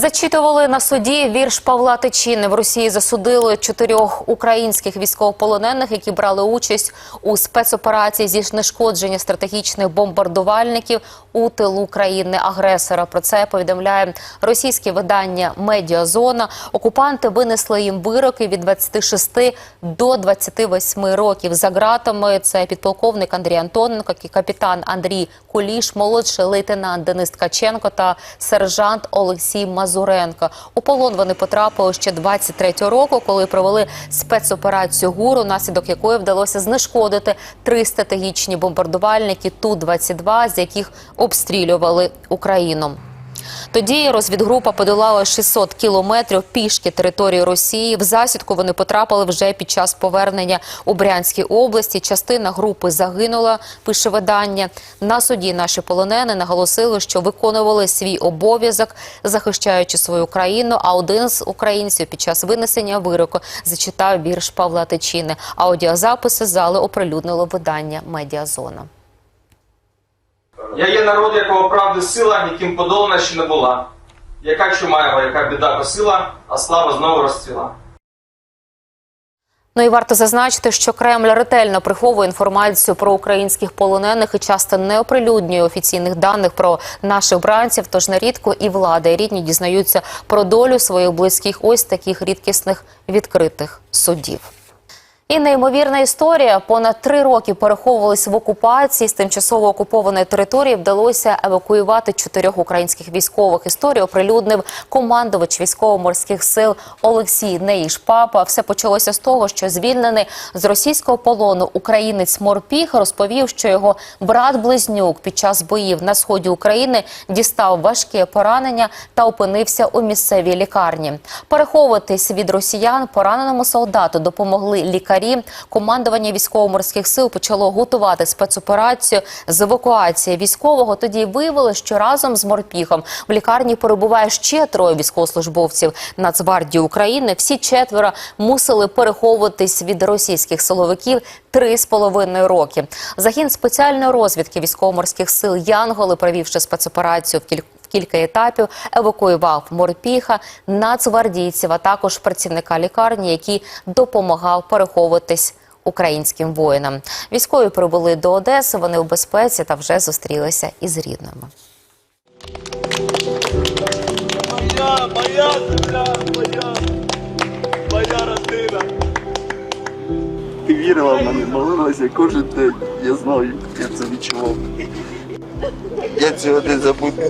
Зачитували на суді вірш Павла Тичини. В Росії засудили чотирьох українських військовополонених, які брали участь у спецоперації зі знешкодження стратегічних бомбардувальників у тилу країни-агресора. Про це повідомляє російське видання Медіазона. Окупанти винесли їм вироки від 26 до 28 років. За ґратами це підполковник Андрій Антоненко, капітан Андрій Куліш, молодший лейтенант Денис Ткаченко та сержант Олексій Мазуренко. У полон вони потрапили ще 23 року, коли провели спецоперацію ГУРу, наслідок якої вдалося знешкодити три стратегічні бомбардувальники Ту-22, з яких обстрілювали Україну. Тоді розвідгрупа подолала 600 кілометрів пішки території Росії. В засідку вони потрапили вже під час повернення у Брянській області. Частина групи загинула. Пише видання. На суді наші полонени наголосили, що виконували свій обов'язок, захищаючи свою країну. А один з українців під час винесення вироку зачитав вірш Павла Тичини. Аудіозаписи зали оприлюднило видання Медіазона. Я є народ, якого правди сила, ніким подолана ще не була. Яка чума його, яка біда косила, а слава знову розцвіла. Ну і варто зазначити, що Кремль ретельно приховує інформацію про українських полонених і часто не оприлюднює офіційних даних про наших бранців. Тож нерідко і влада, і рідні дізнаються про долю своїх близьких ось таких рідкісних відкритих судів. І неймовірна історія. Понад три роки переховувались в окупації з тимчасово окупованої території. Вдалося евакуювати чотирьох українських військових. Історію оприлюднив командувач військово-морських сил Олексій Неїшпапа. Все почалося з того, що звільнений з російського полону українець Морпіг розповів, що його брат-близнюк під час боїв на сході України дістав важке поранення та опинився у місцевій лікарні. Переховуватись від росіян пораненому солдату допомогли лікарі. Командування військово-морських сил почало готувати спецоперацію з евакуації військового. Тоді виявили, що разом з морпіхом в лікарні перебуває ще троє військовослужбовців Нацгвардії України. Всі четверо мусили переховуватись від російських силовиків три з половиною роки. Загін спеціальної розвідки військово-морських сил Янголи, провівши спецоперацію в кілька кілька етапів евакуював морпіха, нацгвардійців, а також працівника лікарні, який допомагав переховуватись українським воїнам. Військові прибули до Одеси. Вони у безпеці та вже зустрілися із рідними. Моя, моя вірила в мене, молилася кожен день. Я знаю, я це відчував. Я цього не забуду.